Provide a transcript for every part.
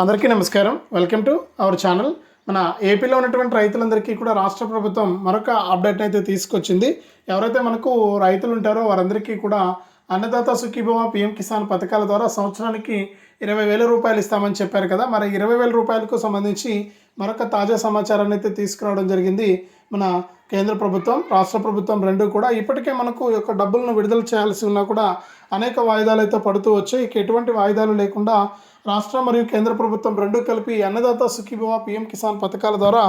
అందరికీ నమస్కారం. Welcome to our channel మన ఏపీలో ఉన్నటువంటి రైతులందరికీ కూడా రాష్ట్ర ప్రభుత్వం మరొక అప్డేట్ అయితే తీసుకొచ్చింది. ఎవరైతే మనకు రైతులు ఉంటారో వారందరికీ కూడా అన్నదాత సుఖీభవ పిఎం కిసాన్ పథకాల ద్వారా సంవత్సరానికి ఇరవై వేల రూపాయలు ఇస్తామని చెప్పారు కదా. మరి ఇరవై వేల రూపాయలకు సంబంధించి మరొక తాజా సమాచారాన్ని అయితే తీసుకురావడం జరిగింది మన కేంద్ర ప్రభుత్వం రాష్ట్ర ప్రభుత్వం రెండు కూడా. ఇప్పటికే మనకు ఈ యొక్క డబ్బులను విడుదల చేయాల్సి ఉన్నా కూడా అనేక వాయిదాలు అయితే పడుతూ వచ్చాయి. ఇక ఎటువంటి వాయిదాలు లేకుండా రాష్ట్ర మరియు కేంద్ర ప్రభుత్వం రెండు కలిపి అన్నదాత సుఖీభవ పిఎం కిసాన్ పథకాల ద్వారా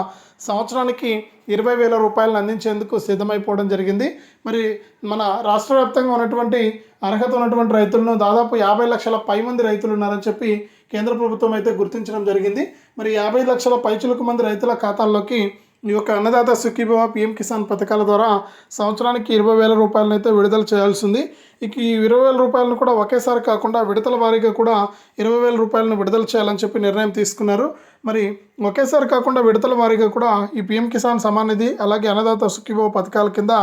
సంవత్సరానికి ఇరవై వేల రూపాయలను అందించేందుకు సిద్ధమైపోవడం జరిగింది. మరి మన రాష్ట్ర వ్యాప్తంగా ఉన్నటువంటి అర్హత ఉన్నటువంటి రైతులను దాదాపు యాభై లక్షల పై మంది రైతులు ఉన్నారని చెప్పి కేంద్ర ప్రభుత్వం అయితే గుర్తించడం జరిగింది. మరి యాభై లక్షల పైచులకు మంది రైతుల ఖాతాల్లోకి ఈ యొక్క అన్నదాత సుఖీభవ పిఎం కిసాన్ పథకాల ద్వారా సంవత్సరానికి ఇరవై వేల రూపాయలను అయితే విడుదల చేయాల్సింది. ఇక ఈ ఇరవై వేల రూపాయలను కూడా ఒకేసారి కాకుండా విడతల వారీగా కూడా ఇరవై వేల రూపాయలను విడుదల చేయాలని చెప్పి నిర్ణయం తీసుకున్నారు. మరి ఒకేసారి కాకుండా విడతల వారీగా కూడా ఈ పిఎం కిసాన్ సమాన్ నిధి అలాగే అన్నదాత సుఖీభవ పథకాల కింద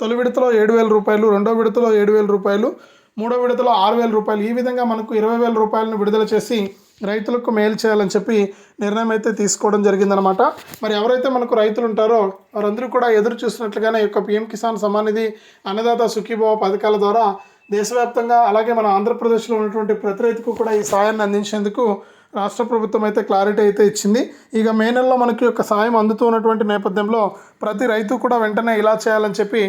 తొలి విడతలో ఏడు వేల రూపాయలు రెండో విడతలో ఏడు వేల రూపాయలు మూడో విడతలో ఆరు వేల రూపాయలు ఈ విధంగా మనకు ఇరవై వేల రూపాయలను విడుదల చేసి రైతులకు మేలు చేయాలని చెప్పి నిర్ణయం అయితే తీసుకోవడం జరిగిందనమాట మరి ఎవరైతే మనకు రైతులు ఉంటారో వారందరూ కూడా ఎదురు చూసినట్లుగానే యొక్క పిఎం కిసాన్ సమాన్ నిధి అన్నదాత సుఖీభావ పథకాల ద్వారా దేశవ్యాప్తంగా అలాగే మన ఆంధ్రప్రదేశ్లో ఉన్నటువంటి ప్రతి రైతుకు కూడా ఈ సాయాన్ని అందించేందుకు రాష్ట్ర ప్రభుత్వం అయితే క్లారిటీ అయితే ఇచ్చింది. ఇక మే నెలలో మనకి యొక్క సాయం అందుతూ ఉన్నటువంటి నేపథ్యంలో ప్రతి రైతు కూడా వెంటనే ఇలా చేయాలని చెప్పి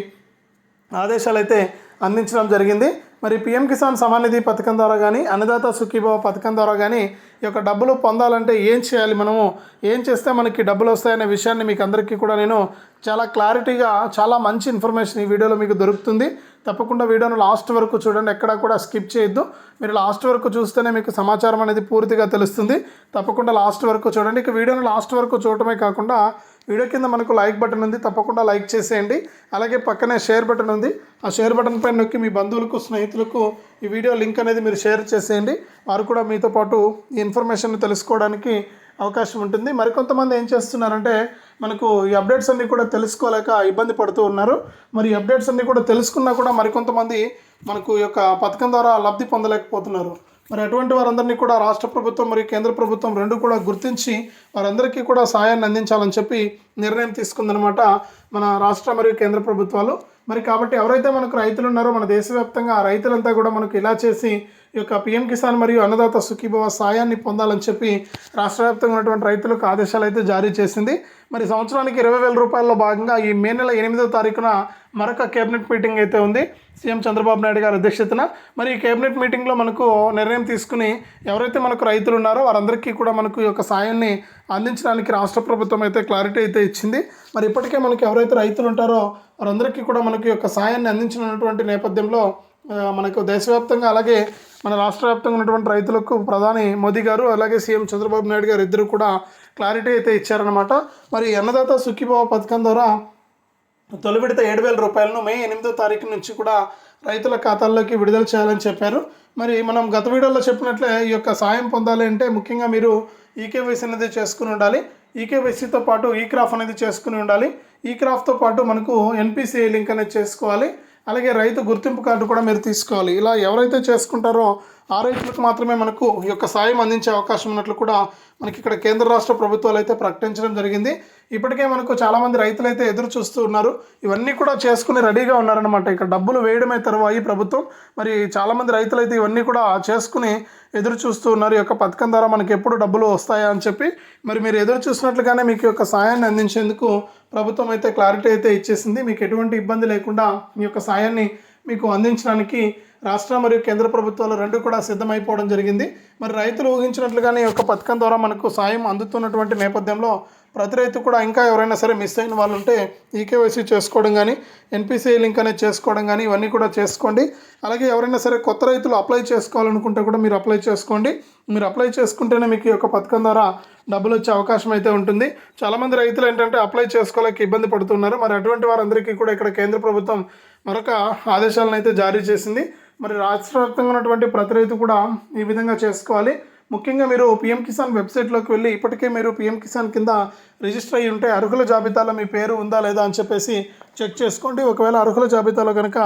ఆదేశాలు అయితే అందించడం జరిగింది. మరి పిఎం కిసాన్ సమాన్ నిధి పథకం ద్వారా కానీ అన్నదాత సుఖీభావ పథకం ద్వారా కానీ ఈ యొక్క డబ్బులు పొందాలంటే ఏం చేయాలి మనము? ఏం చేస్తే మనకి డబ్బులు వస్తాయనే విషయాన్ని మీకు అందరికీ కూడా నేను చాలా క్లారిటీగా చాలా మంచి ఇన్ఫర్మేషన్ ఈ వీడియోలో మీకు దొరుకుతుంది. తప్పకుండా వీడియోను లాస్ట్ వరకు చూడండి ఎక్కడా కూడా స్కిప్ చేయొద్దు. మీరు లాస్ట్ వరకు చూస్తేనే మీకు సమాచారం అనేది పూర్తిగా తెలుస్తుంది. తప్పకుండా లాస్ట్ వరకు చూడండి. ఇక వీడియోను లాస్ట్ వరకు చూడటమే కాకుండా వీడియో కింద మనకు లైక్ బటన్ ఉంది తప్పకుండా లైక్ చేసేయండి. అలాగే పక్కనే షేర్ బటన్ ఉంది. ఆ షేర్ బటన్ పైన నొక్కి మీ బంధువులకు స్నేహితులకు ఈ వీడియో లింక్ అనేది మీరు షేర్ చేసేయండి. వారు కూడా మీతో పాటు ఈ ఇన్ఫర్మేషన్ తెలుసుకోవడానికి అవకాశం ఉంటుంది. మరికొంతమంది ఏం చేస్తున్నారంటే మనకు ఈ అప్డేట్స్ అన్నీ కూడా తెలుసుకోలేక ఇబ్బంది పడుతూ ఉన్నారు. మరి అప్డేట్స్ అన్నీ కూడా తెలుసుకున్నా కూడా మరికొంతమంది మనకు ఈ యొక్క పథకం ద్వారా లబ్ధి పొందలేకపోతున్నారు. మరి అటువంటి వారందరినీ కూడా రాష్ట్ర ప్రభుత్వం మరియు కేంద్ర ప్రభుత్వం రెండు కూడా గుర్తించి వారందరికీ కూడా సాయాన్ని అందించాలని చెప్పి నిర్ణయం తీసుకుందనమాట మన రాష్ట్ర మరియు కేంద్ర ప్రభుత్వాలు. మరి కాబట్టి ఎవరైతే మనకు రైతులు ఉన్నారో మన దేశవ్యాప్తంగా ఆ రైతులంతా కూడా మనకు ఇలా చేసి ఈ యొక్క పిఎం కిసాన్ మరియు అన్నదాత సుఖీభవ సాయాన్ని పొందాలని చెప్పి రాష్ట్ర వ్యాప్తంగా ఉన్నటువంటి రైతులకు ఆదేశాలు అయితే జారీ చేసింది. మరి సంవత్సరానికి ఇరవై వేల రూపాయల్లో భాగంగా ఈ మే నెల ఎనిమిదో తారీఖున మరొక కేబినెట్ మీటింగ్ అయితే ఉంది. సీఎం చంద్రబాబు నాయుడు గారి అధ్యక్షతన. మరి ఈ కేబినెట్ మీటింగ్లో మనకు నిర్ణయం తీసుకుని ఎవరైతే మనకు రైతులు ఉన్నారో వారందరికీ కూడా మనకు ఈ యొక్క సాయాన్ని అందించడానికి రాష్ట్ర ప్రభుత్వం అయితే క్లారిటీ అయితే ఇచ్చింది. మరి ఇప్పటికే మనకి ఎవరైతే రైతులు ఉంటారో వారందరికీ కూడా మనకి ఈ యొక్క సాయాన్ని అందించినటువంటి నేపథ్యంలో మనకు దేశవ్యాప్తంగా అలాగే మన రాష్ట్ర వ్యాప్తంగా ఉన్నటువంటి రైతులకు ప్రధాని మోదీ గారు అలాగే సీఎం చంద్రబాబు నాయుడు గారు ఇద్దరు కూడా క్లారిటీ అయితే ఇచ్చారనమాట మరి అన్నదాత సుఖీభావ పథకం ద్వారా తొలి విడత ఏడు వేల రూపాయలను మే ఎనిమిదో తారీఖు నుంచి కూడా రైతుల ఖాతాల్లోకి విడుదల చేయాలని చెప్పారు. మరి మనం గత వీడియోలో చెప్పినట్లే ఈ యొక్క సాయం పొందాలి అంటే ముఖ్యంగా మీరు ఈకేవైసీ అనేది చేసుకుని ఉండాలి. ఈకేవైసీతో పాటు ఈ క్రాఫ్ అనేది చేసుకుని ఉండాలి. ఈ క్రాఫ్తో పాటు మనకు ఎన్పిసిఐ లింక్ అనేది చేసుకోవాలి. అలాగే రైతు గుర్తింపు కార్డు కూడా మీరు తీసుకోవాలి. ఇలా ఎవరైతే చేసుకుంటారో ఆ రైతులకు మాత్రమే మనకు ఈ యొక్క సాయం అందించే అవకాశం ఉన్నట్లు కూడా మనకి ఇక్కడ కేంద్ర రాష్ట్ర ప్రభుత్వాలు అయితే ప్రకటించడం జరిగింది. ఇప్పటికే మనకు చాలామంది రైతులు అయితే ఎదురు చూస్తూ ఉన్నారు. ఇవన్నీ కూడా చేసుకుని రెడీగా ఉన్నారనమాట ఇక్కడ డబ్బులు వేయడమే తరువాయి ప్రభుత్వం. మరి చాలామంది రైతులు అయితే ఇవన్నీ కూడా చేసుకుని ఎదురు చూస్తూ ఉన్నారు. ఈ యొక్క పథకం ద్వారా మనకి ఎప్పుడు డబ్బులు వస్తాయా అని చెప్పి. మరి మీరు ఎదురు చూసినట్లుగానే మీకు యొక్క సాయాన్ని అందించేందుకు ప్రభుత్వం అయితే క్లారిటీ అయితే ఇచ్చేసింది. మీకు ఎటువంటి ఇబ్బంది లేకుండా మీ యొక్క సాయాన్ని మీకు అందించడానికి రాష్ట్ర మరియు కేంద్ర ప్రభుత్వాలు రెండు కూడా సిద్ధమైపోవడం జరిగింది. మరి రైతులు ఊహించినట్లుగానే ఈ యొక్క పథకం ద్వారా మనకు సాయం అందుతున్నటువంటి నేపథ్యంలో ప్రతి రైతు కూడా ఇంకా ఎవరైనా సరే మిస్ అయిన వాళ్ళు ఉంటే ఈకేవైసీ చేసుకోవడం కానీ ఎన్పిసిఐ లింక్ అనేది చేసుకోవడం కానీ ఇవన్నీ కూడా చేసుకోండి. అలాగే ఎవరైనా సరే కొత్త రైతులు అప్లై చేసుకోవాలనుకుంటే కూడా మీరు అప్లై చేసుకోండి. మీరు అప్లై చేసుకుంటేనే మీకు ఈ యొక్క పథకం ద్వారా డబ్బులు వచ్చే అవకాశం అయితే ఉంటుంది. చాలామంది రైతులు ఏంటంటే అప్లై చేసుకోలేక ఇబ్బంది పడుతున్నారు. మరి అటువంటి వారందరికీ కూడా ఇక్కడ కేంద్ర ప్రభుత్వం మరొక ఆదేశాలను అయితే జారీ చేసింది. మరి రాష్ట్ర వ్యాప్తంగా ఉన్నటువంటి ప్రతి రైతు కూడా ఈ విధంగా చేసుకోవాలి. ముఖ్యంగా మీరు పిఎం కిసాన్ వెబ్సైట్లోకి వెళ్ళి ఇప్పటికే మీరు పిఎం కిసాన్ కింద రిజిస్టర్ అయ్యి ఉంటే అర్హుల జాబితాలో మీ పేరు ఉందా లేదా అని చెప్పేసి చెక్ చేసుకోండి. ఒకవేళ అర్హుల జాబితాలో కనుక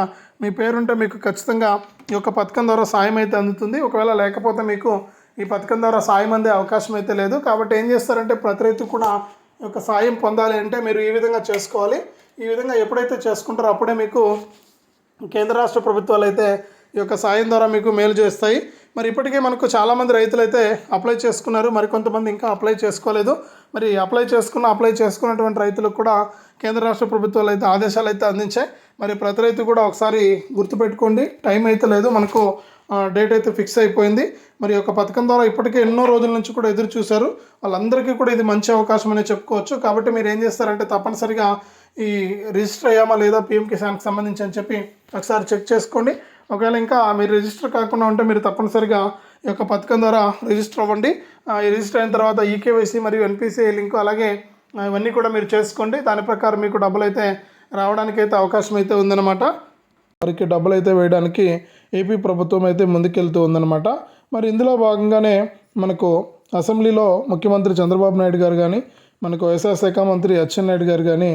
మీ పేరు ఉంటే మీకు ఖచ్చితంగా ఈ యొక్క పథకం ద్వారా సాయం అయితే అందుతుంది. ఒకవేళ లేకపోతే మీకు ఈ పథకం ద్వారా సాయం అందే అవకాశం అయితే లేదు. కాబట్టి ఏం చేస్తారంటే ప్రతి రైతు కూడా ఈ యొక్క సాయం పొందాలి అంటే మీరు ఈ విధంగా చేసుకోవాలి. ఈ విధంగా ఎప్పుడైతే చేసుకుంటారో అప్పుడే మీకు కేంద్ర రాష్ట్ర ప్రభుత్వాలు అయితే ఈ యొక్క సాయం ద్వారా మీకు మేలు చేస్తాయి. మరి ఇప్పటికే మనకు చాలామంది రైతులు అయితే అప్లై చేసుకున్నారు. మరి కొంతమంది ఇంకా అప్లై చేసుకోలేదు. మరి అప్లై చేసుకున్న అప్లై చేసుకున్నటువంటి రైతులకు కూడా కేంద్ర రాష్ట్ర ప్రభుత్వాలు అయితే ఆదేశాలు అయితే అందించాయి. మరి ప్రతి రైతు కూడా ఒకసారి గుర్తుపెట్టుకోండి. టైం అయితే లేదు. మనకు డేట్ అయితే ఫిక్స్ అయిపోయింది. మరి ఒక యొక్క పథకం ద్వారా ఇప్పటికే ఎన్నో రోజుల నుంచి కూడా ఎదురు చూశారు. వాళ్ళందరికీ కూడా ఇది మంచి అవకాశం అనే చెప్పుకోవచ్చు. కాబట్టి మీరు ఏం చేస్తారంటే తప్పనిసరిగా ఈ రిజిస్టర్ అయ్యామా లేదా పిఎం కిసాన్కి సంబంధించి అని చెప్పి ఒకసారి చెక్ చేసుకోండి. ఒకవేళ ఇంకా మీరు రిజిస్టర్ కాకుండా ఉంటే మీరు తప్పనిసరిగా ఈ యొక్క పథకం ద్వారా రిజిస్టర్ అవ్వండి. రిజిస్టర్ అయిన తర్వాత ఈకేవైసీ మరియు ఎన్పిసిఐ లింక్ అలాగే ఇవన్నీ కూడా మీరు చేసుకోండి. దాని ప్రకారం మీకు డబ్బులు అయితే రావడానికి అయితే అవకాశం అయితే ఉందన్నమాట. వారికి డబ్బులు అయితే వేయడానికి ఏపీ ప్రభుత్వం అయితే ముందుకెళ్తూ ఉందన్నమాట. మరి ఇందులో భాగంగానే మనకు అసెంబ్లీలో ముఖ్యమంత్రి చంద్రబాబు నాయుడు గారు కానీ మనకు వ్యవసాయ శాఖ మంత్రి అచ్చెన్నాయుడు గారు కానీ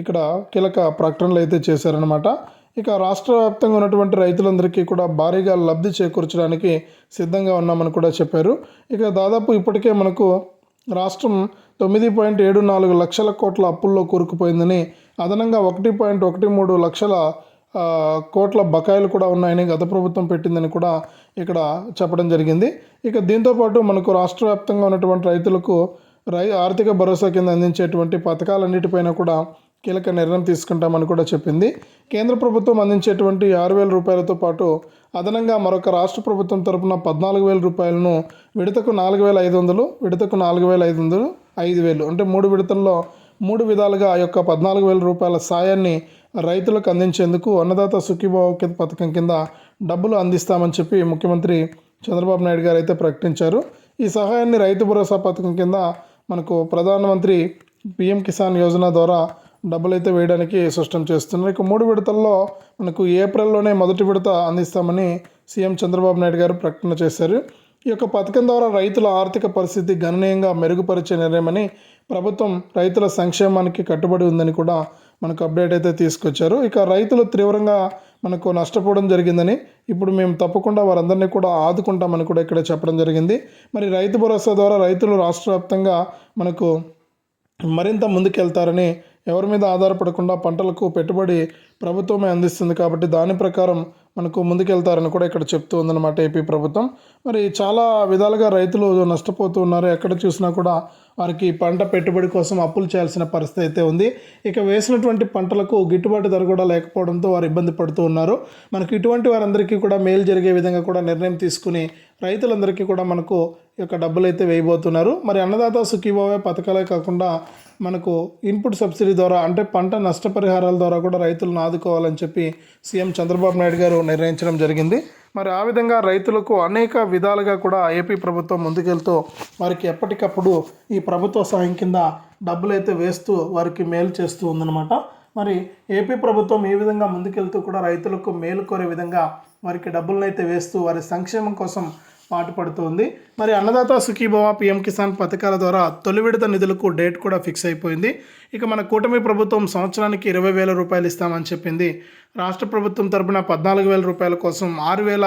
ఇక్కడ కీలక ప్రకటనలు అయితే చేశారనమాట ఇక రాష్ట్ర వ్యాప్తంగా ఉన్నటువంటి రైతులందరికీ కూడా భారీగా లబ్ధి చేకూర్చడానికి సిద్ధంగా ఉన్నామని కూడా చెప్పారు. ఇక దాదాపు ఇప్పటికే మనకు రాష్ట్రం తొమ్మిది పాయింట్ ఏడు నాలుగు లక్షల కోట్ల అప్పుల్లో కూరుకుపోయిందని అదనంగా ఒకటి పాయింట్ ఒకటి మూడు లక్షల కోట్ల బకాయిలు కూడా ఉన్నాయని గత ప్రభుత్వం పెట్టిందని కూడా ఇక్కడ చెప్పడం జరిగింది. ఇక దీంతోపాటు మనకు రాష్ట్ర వ్యాప్తంగా ఉన్నటువంటి రైతులకు రై ఆర్థిక భరోసా కింద అందించేటువంటి పథకాలన్నిటిపైన కూడా కీలక నిర్ణయం తీసుకుంటామని కూడా చెప్పింది. కేంద్ర ప్రభుత్వం అందించేటువంటి ఆరు వేల రూపాయలతో పాటు అదనంగా మరొక రాష్ట్ర ప్రభుత్వం తరపున పద్నాలుగు వేల రూపాయలను విడతకు నాలుగు వేల ఐదు వందలు విడతకు నాలుగు వేల ఐదు వందలు ఐదు వేలు అంటే మూడు విడతల్లో మూడు విధాలుగా ఆ యొక్క పద్నాలుగు వేల రూపాయల సాయాన్ని రైతులకు అందించేందుకు అన్నదాత సుఖీభావ పథకం కింద డబ్బులు అందిస్తామని చెప్పి ముఖ్యమంత్రి చంద్రబాబు నాయుడు గారు అయితే ప్రకటించారు. ఈ సహాయాన్ని రైతు భరోసా పథకం కింద మనకు ప్రధానమంత్రి పిఎం కిసాన్ యోజన ద్వారా డబ్బులు అయితే వేయడానికి స్పష్టం చేస్తున్నారు. ఇక మూడు విడతల్లో మనకు ఏప్రిల్లోనే మొదటి విడత అందిస్తామని సీఎం చంద్రబాబు నాయుడు గారు ప్రకటన చేశారు. ఈ యొక్క పథకం ద్వారా రైతుల ఆర్థిక పరిస్థితి గణనీయంగా మెరుగుపరిచే నిర్ణయమని ప్రభుత్వం రైతుల సంక్షేమానికి కట్టుబడి ఉందని కూడా మనకు అప్డేట్ అయితే తీసుకొచ్చారు. ఇక రైతులు తీవ్రంగా మనకు నష్టపోవడం జరిగిందని ఇప్పుడు మేము తప్పకుండా వారందరినీ కూడా ఆదుకుంటామని కూడా ఇక్కడ చెప్పడం జరిగింది. మరి రైతు భరోసా ద్వారా రైతులు రాష్ట్ర వ్యాప్తంగా మనకు మరింత ముందుకెళ్తారని ఎవరి మీద ఆధారపడకుండా పంటలకు పెట్టుబడి ప్రభుత్వమే అందిస్తుంది కాబట్టి దాని ప్రకారం మనకు ముందుకెళ్తారని కూడా ఇక్కడ చెప్తూ ఉందన్నమాట ఏపీ ప్రభుత్వం. మరి చాలా విధాలుగా రైతులు నష్టపోతూ ఉన్నారు. ఎక్కడ చూసినా కూడా వారికి పంట పెట్టుబడి కోసం అప్పులు చేయాల్సిన పరిస్థితి అయితే ఉంది. ఇక వేసినటువంటి పంటలకు గిట్టుబాటు ధర కూడా లేకపోవడంతో వారు ఇబ్బంది పడుతూ ఉన్నారు. మనకు ఇటువంటి వారందరికీ కూడా మేలు జరిగే విధంగా కూడా నిర్ణయం తీసుకుని రైతులందరికీ కూడా మనకు ఈ యొక్క డబ్బులు అయితే వేయబోతున్నారు. మరి అన్నదాత సుఖీభావే పథకాలే కాకుండా మనకు ఇన్పుట్ సబ్సిడీ ద్వారా అంటే పంట నష్టపరిహారాల ద్వారా కూడా రైతులను ఆదుకోవాలని చెప్పి సీఎం చంద్రబాబు నాయుడు గారు నిర్ణయించడం జరిగింది. మరి ఆ విధంగా రైతులకు అనేక విధాలుగా కూడా ఏపీ ప్రభుత్వం ముందుకెళ్తూ వారికి ఎప్పటికప్పుడు ఈ ప్రభుత్వ సాయం కింద డబ్బులు అయితే వేస్తూ వారికి మేలు చేస్తూ ఉందన్నమాట. మరి ఏపీ ప్రభుత్వం ఈ విధంగా ముందుకెళ్తూ కూడా రైతులకు మేలు కోరే విధంగా వారికి డబ్బులను అయితే వేస్తూ వారి సంక్షేమం కోసం పాటుపడుతుంది మరి అన్నదాత సుఖీభవ పిఎం కిసాన్ పథకాల ద్వారా తొలి విడత నిధులకు డేట్ కూడా ఫిక్స్ అయిపోయింది. ఇక మన కూటమి ప్రభుత్వం సంవత్సరానికి ఇరవై వేల రూపాయలు ఇస్తామని చెప్పింది. రాష్ట్ర ప్రభుత్వం తరపున పద్నాలుగు వేల రూపాయల కోసం ఆరు వేల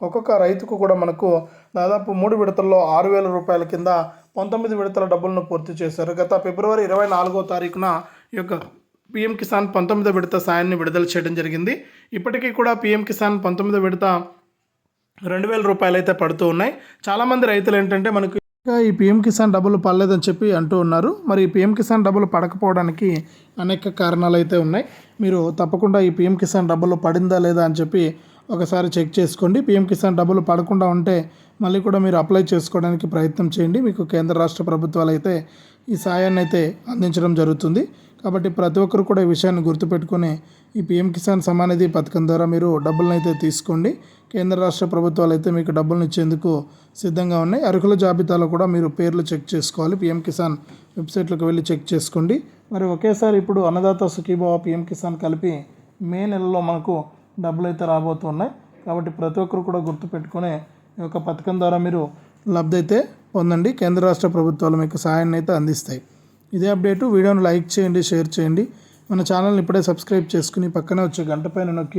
ఒక్కొక్క రైతుకు కూడా మనకు దాదాపు మూడు విడతల్లో ఆరు వేల రూపాయల కింద పంతొమ్మిది విడతల డబ్బులను పూర్తి చేశారు. గత ఫిబ్రవరి ఇరవై నాలుగో తారీఖున ఈ యొక్క పిఎం కిసాన్ పంతొమ్మిదో విడత సాయాన్ని విడుదల చేయడం జరిగింది. ఇప్పటికీ కూడా పిఎం కిసాన్ పంతొమ్మిదో విడత రెండు వేల రూపాయలు అయితే పడుతూ ఉన్నాయి. చాలామంది రైతులు ఏంటంటే మనకు ఇంకా ఈ పిఎం కిసాన్ డబ్బులు పడలేదని చెప్పి అంటూ ఉన్నారు. మరి ఈ పిఎం కిసాన్ డబ్బులు పడకపోవడానికి అనేక కారణాలు అయితే ఉన్నాయి. మీరు తప్పకుండా ఈ పిఎం కిసాన్ డబ్బులు పడిందా లేదా అని చెప్పి ఒకసారి చెక్ చేసుకోండి. పిఎం కిసాన్ డబ్బులు పడకుండా ఉంటే మళ్ళీ కూడా మీరు అప్లై చేసుకోవడానికి ప్రయత్నం చేయండి. మీకు కేంద్ర రాష్ట్ర ప్రభుత్వాలు అయితే ఈ సాయాన్ని అయితే అందించడం జరుగుతుంది. కాబట్టి ప్రతి ఒక్కరు కూడా ఈ విషయాన్ని గుర్తుపెట్టుకుని ఈ పిఎం కిసాన్ సమానిధి పథకం ద్వారా మీరు డబ్బులను అయితే తీసుకోండి. కేంద్ర రాష్ట్ర ప్రభుత్వాలు అయితే మీకు డబ్బులను ఇచ్చేందుకు సిద్ధంగా ఉన్నాయి. అర్హుల జాబితాలో కూడా మీరు పేర్లు చెక్ చేసుకోవాలి. పిఎం కిసాన్ వెబ్సైట్లోకి వెళ్ళి చెక్ చేసుకోండి. మరి ఒకేసారి ఇప్పుడు అన్నదాత సుఖీభావ పిఎం కిసాన్ కలిపి మే నెలలో మనకు డబ్బులు అయితే రాబోతున్నాయి. కాబట్టి ప్రతి ఒక్కరు కూడా గుర్తుపెట్టుకుని ఈ యొక్క పథకం ద్వారా మీరు లబ్ధి అయితే పొందండి. కేంద్ర రాష్ట్ర ప్రభుత్వాలు మీకు సహాయాన్ని అయితే అందిస్తాయి. ఇదే అప్డేటు. వీడియోను లైక్ చేయండి షేర్ చేయండి. మన ఛానల్ని ఇప్పుడే సబ్స్క్రైబ్ చేసుకుని పక్కనే వచ్చే గంట పైన నొక్కి